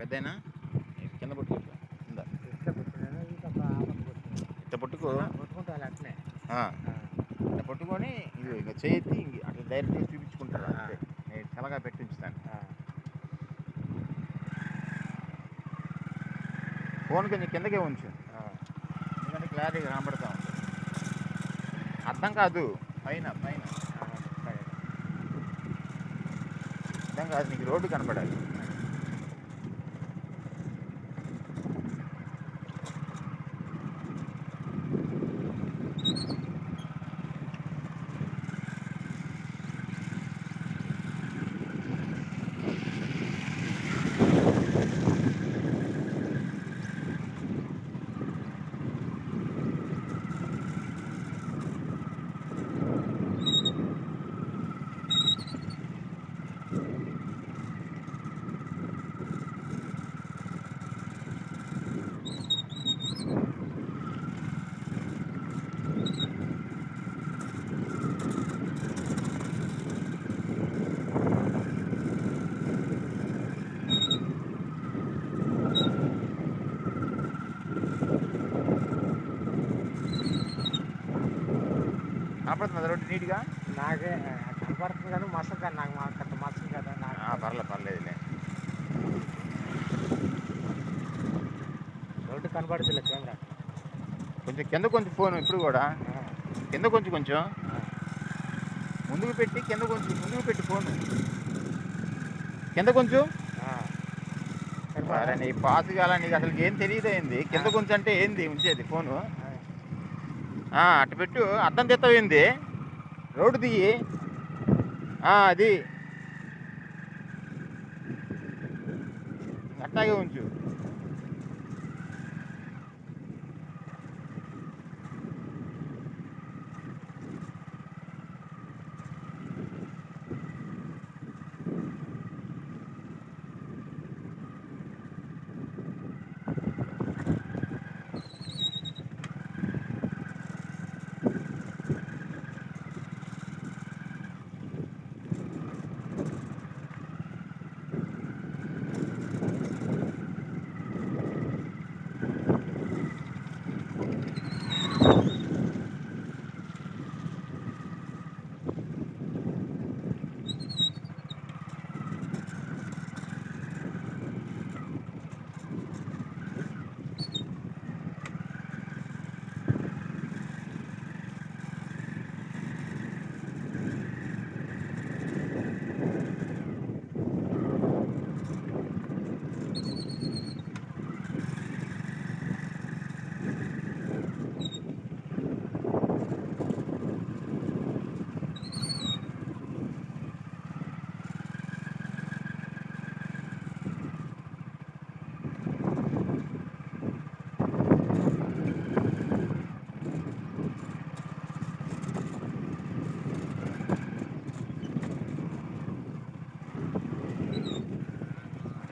పెద్దయినా? కింద పట్టుకో ఇందా ఇట్లా పుట్టినాను ఇంకా ఆపద పుట్టినాను ఇట్ట పట్టుకో. ఇట్ట పట్టుకొని ఇది ఇక చేతి ఇంక అట్లా డైరెక్ట్గా చూపించుకుంటారు అంతే. నేను చల్లగా పెట్టి ఉంచుతాను ఫోన్ కొంచెం కిందకే ఉంచు. ఎందుకంటే క్లారిటీగా కనబడతా ఉంటుంది అర్థం కాదు. పైన పైన. అర్థం కాదు నీకు రోడ్డు కనపడాలి. కనపడుతుంది రోడ్డు నీట్గా? నాకే కనపడుతుంది కానీ మసం కానీ నాకు మాకు అంత మసం కదా నాకు ఆ, పర్లేదు పర్లేదులే. రోడ్డు కనపడుతుంది కెమెరా. కొంచెం కింద కొంచెం ఫోన్ ఇప్పుడు కూడా? కింద కొంచెం కొంచెం? ముందుకు పెట్టి కింద కొంచెం ముందుకు పెట్టి ఫోన్. కింద కొంచెం? అరే నీ పాస్ కాల నీకు అసలు ఏం తెలియదు ఏంది? కింద కొంచెం అంటే ఏంది ఉంచేది ఫోను? అటు పెట్టు. అద్దం తెత్తవేంది రోడ్డు దిగి. అది. అట్టాగే ఉంచు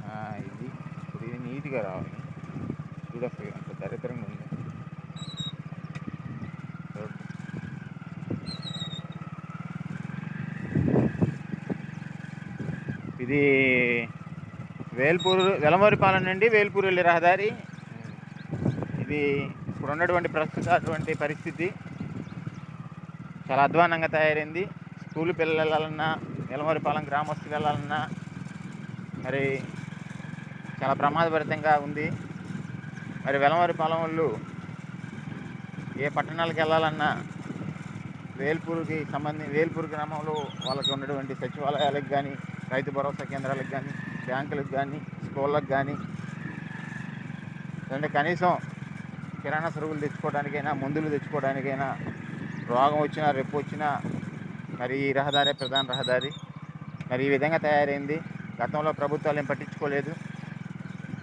ఆ, ఇది ఇప్పుడు ఇది నీట్గా రావాలి చూడొచ్చు అంత దరిద్రంగా ఉంది రోడ్డు. ఇది వేల్పూరు వెలమూరిపాలెం నుండి వేల్పూరు వెళ్ళే రహదారి. ఇది ఇప్పుడు ఉన్నటువంటి ప్రస్తుత అటువంటి పరిస్థితి. చాలా అధ్వానంగా తయారైంది. స్కూల్ పిల్లలు వెళ్ళాలన్నా వెలమూరిపాలెం గ్రామస్తులు వెళ్ళాలన్నా మరి చాలా ప్రమాదభరితంగా ఉంది. మరి వెలమూరిపాలెం వాళ్ళు ఏ పట్టణాలకు వెళ్ళాలన్నా వేల్పూర్కి సంబంధించి వేల్పూర్ గ్రామంలో వాళ్ళకి ఉన్నటువంటి సచివాలయాలకు కానీ రైతు భరోసా కేంద్రాలకు కానీ బ్యాంకులకు కానీ స్కూళ్ళకు కానీ అంటే కనీసం కిరాణా సరుకులు తెచ్చుకోవడానికైనా మందులు తెచ్చుకోవడానికైనా రోగం వచ్చినా రెప్పు వచ్చినా మరి ఈ రహదారే ప్రధాన రహదారి మరి ఈ విధంగా తయారైంది. గతంలో ప్రభుత్వాలు ఏం పట్టించుకోలేదు.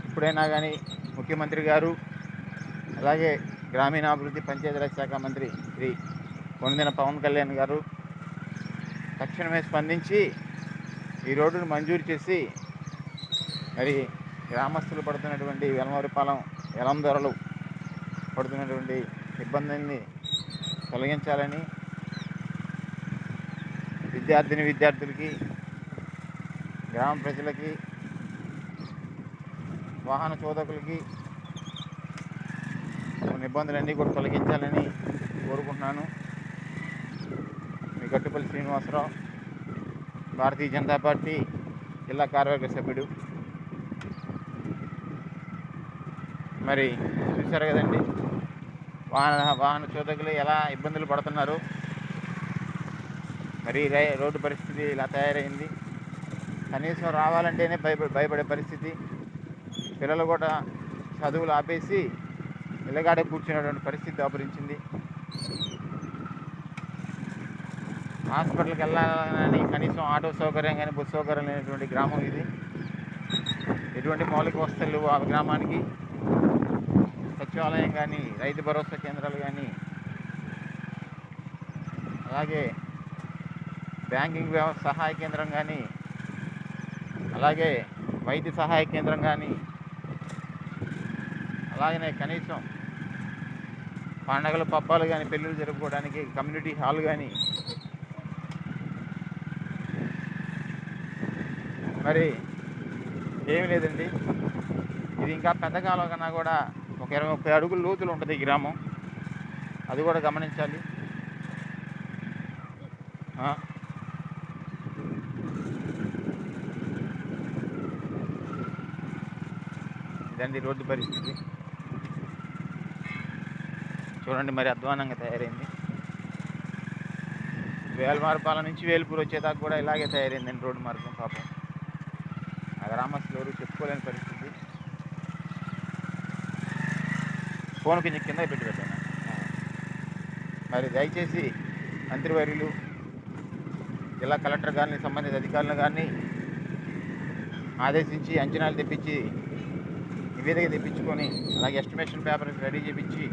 ఇప్పుడైనా కానీ ముఖ్యమంత్రి గారు అలాగే గ్రామీణాభివృద్ధి పంచాయతీరాజ్ శాఖ మంత్రి శ్రీ పొందిన పవన్ కళ్యాణ్ గారు తక్షణమే స్పందించి ఈ రోడ్డును మంజూరు చేసి మరి గ్రామస్తులు పడుతున్నటువంటి వెలమరిపాలెం ఎలందొరలు పడుతున్నటువంటి ఇబ్బందుల్ని తొలగించాలని విద్యార్థిని విద్యార్థులకి గ్రామ ప్రజలకి వాహన చోదకులకి కొన్ని ఇబ్బందులన్నీ కూడా తొలగించాలని కోరుకుంటున్నాను. మీ గట్టుపల్లి శ్రీనివాసరావు భారతీయ జనతా పార్టీ జిల్లా కార్యవర్గ సభ్యుడు. మరి చూశారు కదండి వాహన వాహన చోదకులు ఎలా ఇబ్బందులు పడుతున్నారు? మరి రోడ్డు పరిస్థితి ఇలా తయారైంది. కనీసం రావాలంటేనే భయప భయపడే పరిస్థితి. పిల్లలు కూడా చదువులు ఆపేసి ఇళ్ళగాడే కూర్చునేటువంటి పరిస్థితి దాపురించింది. హాస్పిటల్కి వెళ్ళాలని కనీసం ఆటో సౌకర్యం కానీ బస్సు సౌకర్యం లేనటువంటి గ్రామం ఇది. ఎటువంటి మౌలిక వసతులు ఆ గ్రామానికి సచివాలయం కానీ రైతు భరోసా కేంద్రాలు కానీ అలాగే బ్యాంకింగ్ వ్యవస్థ సహాయ కేంద్రం కానీ అలాగే వైద్య సహాయ కేంద్రం కానీ అలాగనే కనీసం పండగలు పబ్బాలు కానీ పెళ్ళిళ్ళు జరుపుకోవడానికి కమ్యూనిటీ హాల్ కానీ మరి ఏమి లేదండి. ఇది ఇంకా పెద్ద కాలం కన్నా కూడా ఒక ఇరవై ముప్పై అడుగులు లోతులు ఉంటుంది ఈ గ్రామం. అది కూడా గమనించాలి. ఇదండి రోడ్డు పరిస్థితి. చూడండి మరి అధ్వానంగా తయారైంది. వేల మార్పాల నుంచి వేలుపూర్ వచ్చేదాకా కూడా ఇలాగే తయారైందండి రోడ్డు మార్గం పాపం. గ్రామస్తులు ఎవరు చెప్పుకోలేని పరిస్థితి. ఫోన్ కొంచెం కింద పెట్టి పెట్టాను. మరి దయచేసి మంత్రివర్యులు జిల్లా కలెక్టర్ గారిని సంబంధిత అధికారులు కానీ ఆదేశించి అంచనాలు తెప్పించి నివేదిక తెప్పించుకొని అలాగే ఎస్టిమేషన్ పేపర్ రెడీ చేపించి